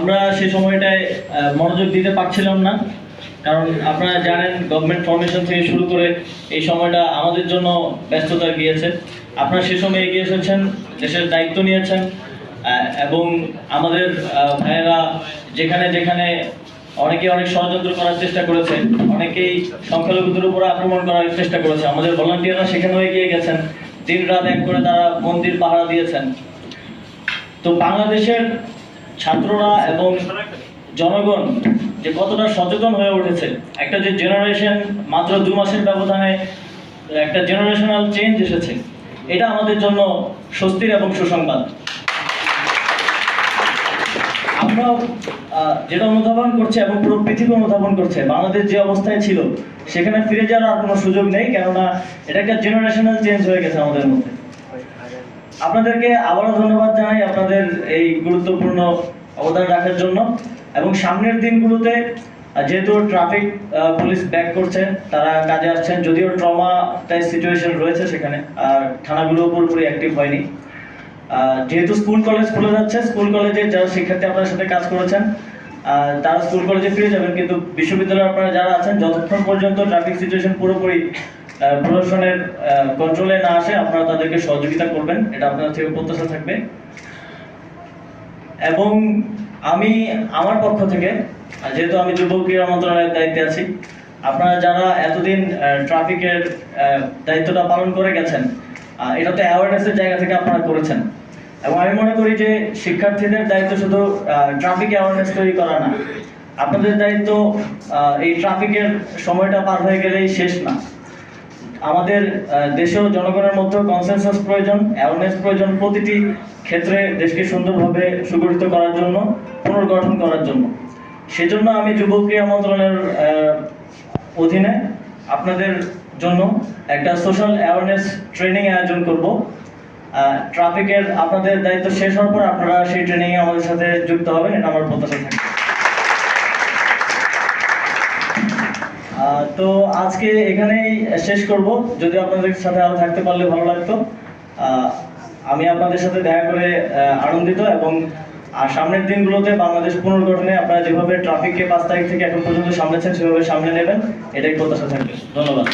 আমরা সে সময়টায় মনোযোগ দিতে পারছিলাম না। কারণ আপনারা জানেন গভর্নমেন্ট ফর্মেশন থেকে শুরু করে এই সময়টা আমাদের জন্য ব্যস্ততা গিয়েছে। আপনারা সে সময় এগিয়ে এসেছেন, দেশের দায়িত্ব নিয়েছেন এবং আমাদের ভাইয়েরা যেখানে যেখানে অনেকে অনেক ষড়যন্ত্র করার চেষ্টা করেছে, অনেকেই সংখ্যালঘুদের উপর আক্রমণ করার চেষ্টা করেছে। আমাদের ভলান্টিয়াররা সেখানেও এগিয়ে গেছেন দিন রাত এক করে তারা মন্দির পাহারা দিয়েছেন। তো বাংলাদেশের ছাত্ররা এবং জনগণ যে কতটা সচেতন হয়ে উঠেছে। একটা যে জেনারেশন মাত্র দু মাসের ব্যবধানে একটা জেনারেশনাল চেঞ্জ এসেছে, এটা আমাদের জন্য স্বস্তির এবং সুসংবাদ। আমরা যেটা অনুধাবন করছে এবং পুরো পৃথিবী অনুধাবন করছে, বাংলাদেশ যে অবস্থায় ছিল, সেখানে ফিরে যাওয়ার আর কোনো সুযোগ নেই, কেননা এটা একটা জেনারেশনাল চেঞ্জ হয়ে গেছে আমাদের মধ্যে। আপনাদেরকে আবারও ধন্যবাদ জানাই আপনাদের এই গুরুত্বপূর্ণ অবদান রাখার জন্য। এবং সামনের দিনগুলোতে যেহেতু ট্রাফিক পুলিশ ব্যাক করছে, তারা কাজে আসছেন, যদিও ট্রমা টাইপ সিচুয়েশন রয়েছে সেখানে, আর থানাগুলো পুরোপুরি অ্যাক্টিভ হয়নি। যেহেতু স্কুল কলেজ খুলে যাচ্ছে, স্কুল কলেজে যারা শিক্ষার্থী আপনার সাথে কাজ করেছেন তারা স্কুল কলেজে ফিরে যাবেন। কিন্তু বিশ্ববিদ্যালয়ে আপনারা যারা আছেন, যতক্ষণ পর্যন্ত ট্রাফিক সিচুয়েশন পুরোপুরি প্রশাসনের কন্ট্রোলে না আসে, আপনারা তাদেরকে সহযোগিতা করবেন। এটা আপনাদের থেকে প্রত্যাশা থাকবে। এবং আমি, আমার পক্ষ থেকে, যেহেতু আমি যুব ক্রীড়া মন্ত্রণালয়ের দায়িত্বে আছি, আপনারা যারা এতদিন ট্রাফিকের দায়িত্বটা পালন করে গেছেন এটা তো অ্যাওয়ারনেসের জায়গা থেকে আপনারা করেছেন। এবং আমি মনে করি যে শিক্ষার্থীদের দায়িত্ব শুধু ট্রাফিক অ্যাওয়ারনেস তৈরি করা না। আপনাদের দায়িত্ব এই ট্রাফিকের সময়টা পার হয়ে গেলেই শেষ না। আমাদের দেশেও জনগণের মধ্যেও কনসেনসাস প্রয়োজন অ্যাওয়ারনেস প্রয়োজন প্রতিটি ক্ষেত্রে দেশকে সুন্দরভাবে সুগঠিত করার জন্য, পুনর্গঠন করার জন্য। সেজন্য আমি যুব ক্রীড়া মন্ত্রণালয়ের অধীনে আপনাদের জন্য একটা সোশ্যাল অ্যাওয়ারনেস ট্রেনিং আয়োজন করব। ট্রাফিকের আপনাদের দায়িত্ব শেষ হওয়ার পর আপনারা সেই ট্রেনিংয়ে আমাদের সাথে যুক্ত হবেন, এটা আমার প্রত্যাশা থাকে তো আজকে এখানেই শেষ করব। যদি আপনাদের সাথে আরও থাকতে পারলে ভালো লাগতো। আমি আপনাদের সাথে দেখা করে আনন্দিত এবং আর সামনের দিনগুলোতে বাংলাদেশ পুনর্গঠনে আপনারা যেভাবে ট্রাফিককে পাঁচ তারিখ থেকে এখন পর্যন্ত সামলেছেন, সেভাবে সামনে নেবেন। এটাই প্রত্যাশা থাকবে। ধন্যবাদ।